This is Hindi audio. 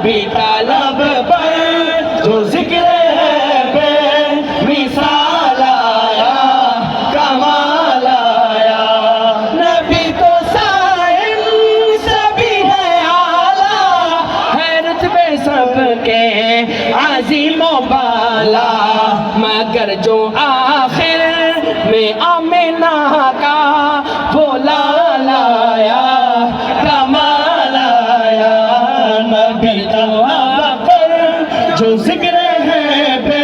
नबी कलब पर जो ज़िक्र है मिसाल आया, कमाल आया। नबी तो साइम सभी है आला है रुतबे सबके आजिमो बाला। मगर जो आखिर में आमिना का, वो जो जिक्र है